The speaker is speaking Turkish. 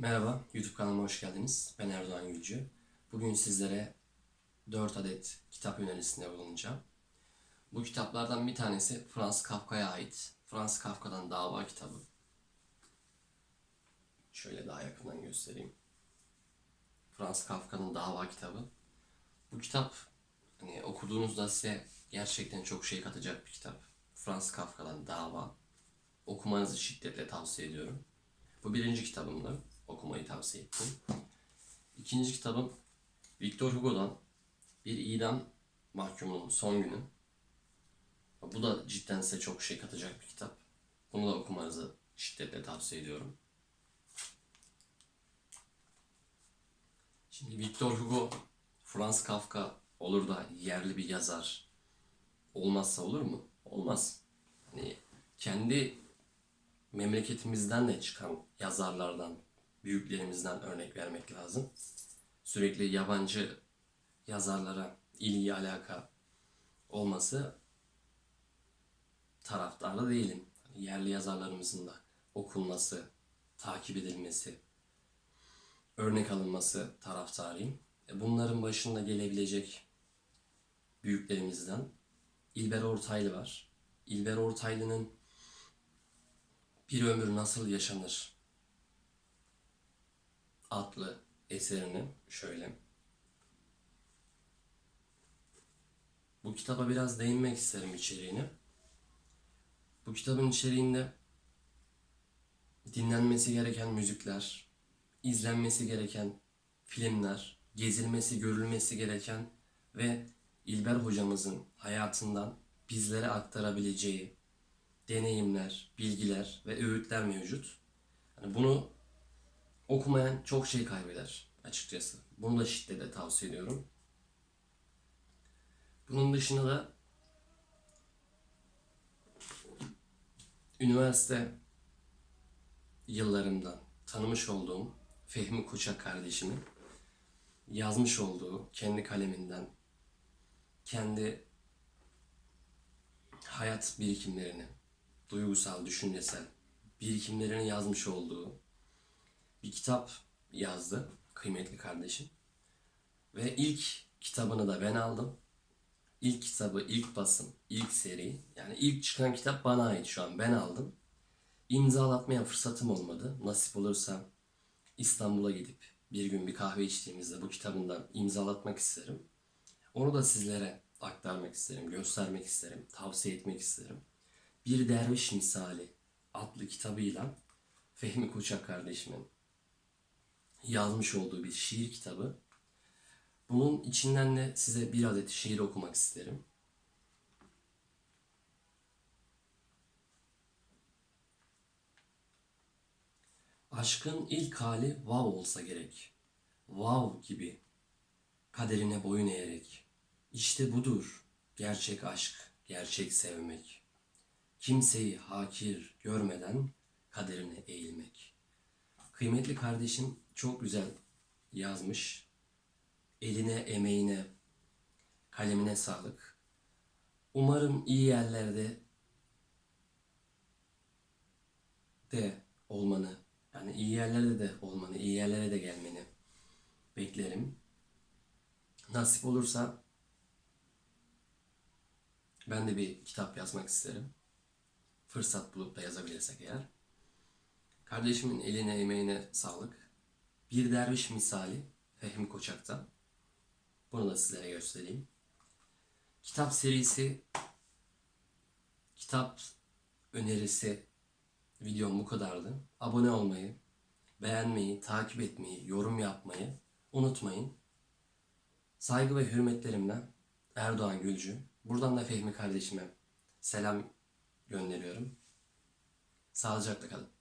Merhaba, YouTube kanalıma hoş geldiniz. Ben Erdoğan Gülcü. Bugün sizlere 4 adet kitap önerisinde bulunacağım. Bu kitaplardan bir tanesi Franz Kafka'ya ait. Franz Kafka'dan Dava kitabı. Şöyle daha yakından göstereyim. Franz Kafka'nın Dava kitabı. Bu kitap hani okuduğunuzda size gerçekten çok şey katacak bir kitap. Franz Kafka'dan Dava. Okumanızı şiddetle tavsiye ediyorum. Bu birinci kitabımdı. Okumayı tavsiye ettim. İkinci kitabım Victor Hugo'dan Bir idam mahkumunun son günü. Bu da cidden size çok şey katacak bir kitap. Bunu da okumanızı şiddetle tavsiye ediyorum. Şimdi Victor Hugo, Franz Kafka olur da yerli bir yazar olmazsa olur mu? Olmaz. Hani kendi memleketimizden de çıkan yazarlardan, büyüklerimizden örnek vermek lazım. Sürekli yabancı yazarlara ilgi alaka olması taraftarı değilim. Yerli yazarlarımızın da okunması, takip edilmesi, örnek alınması taraftarıyım. E, Bunların başında gelebilecek büyüklerimizden İlber Ortaylı var. İlber Ortaylı'nın Bir Ömür Nasıl Yaşanır adlı eserini şöyle. Bu kitaba biraz değinmek isterim içeriğine. Bu kitabın içeriğinde dinlenmesi gereken müzikler, izlenmesi gereken filmler, gezilmesi, görülmesi gereken ve İlber hocamızın hayatından bizlere aktarabileceği deneyimler, bilgiler ve öğütler mevcut. Yani bunu okumayan çok şey kaybeder açıkçası. Bunu da şiddetle tavsiye ediyorum. Bunun dışında da üniversite yıllarımdan tanımış olduğum Fehmi Koçak kardeşimin yazmış olduğu kendi kaleminden kendi hayat birikimlerini, duygusal, düşüncesel birikimlerini yazmış olduğu bir kitap yazdı kıymetli kardeşim. Ve ilk kitabını da ben aldım. İlk kitabı, ilk basım, ilk seri. Yani ilk çıkan kitap bana ait şu an. Ben aldım. İmzalatmaya fırsatım olmadı. Nasip olursa İstanbul'a gidip bir gün bir kahve içtiğimizde bu kitabından imzalatmak isterim. Onu da sizlere aktarmak isterim, göstermek isterim, tavsiye etmek isterim. Bir Derviş Misali adlı kitabıyla Fehmi Koçak kardeşimin yazmış olduğu bir şiir kitabı. Bunun içinden de size bir adet şiir okumak isterim. Aşkın ilk hali vav olsa gerek. Vav gibi kaderine boyun eğerek. İşte budur gerçek aşk, gerçek sevmek. Kimseyi hakir görmeden kaderine eğilmek. Kıymetli kardeşim çok güzel yazmış. Eline, emeğine, kalemine sağlık. Umarım iyi yerlerde de olmanı, yani iyi yerlerde de olmanı, iyi yerlere de gelmeni beklerim. Nasip olursa ben de bir kitap yazmak isterim. Fırsat bulup da yazabilirsek eğer. Kardeşimin eline emeğine sağlık. Bir derviş misali Fehmi Koçak'tan. Bunu da sizlere göstereyim. Kitap serisi, kitap önerisi videom bu kadardı. Abone olmayı, beğenmeyi, takip etmeyi, yorum yapmayı unutmayın. Saygı ve hürmetlerimle Erdoğan Gülcü. Buradan da Fehmi kardeşime selam gönderiyorum. Sağlıcakla kalın.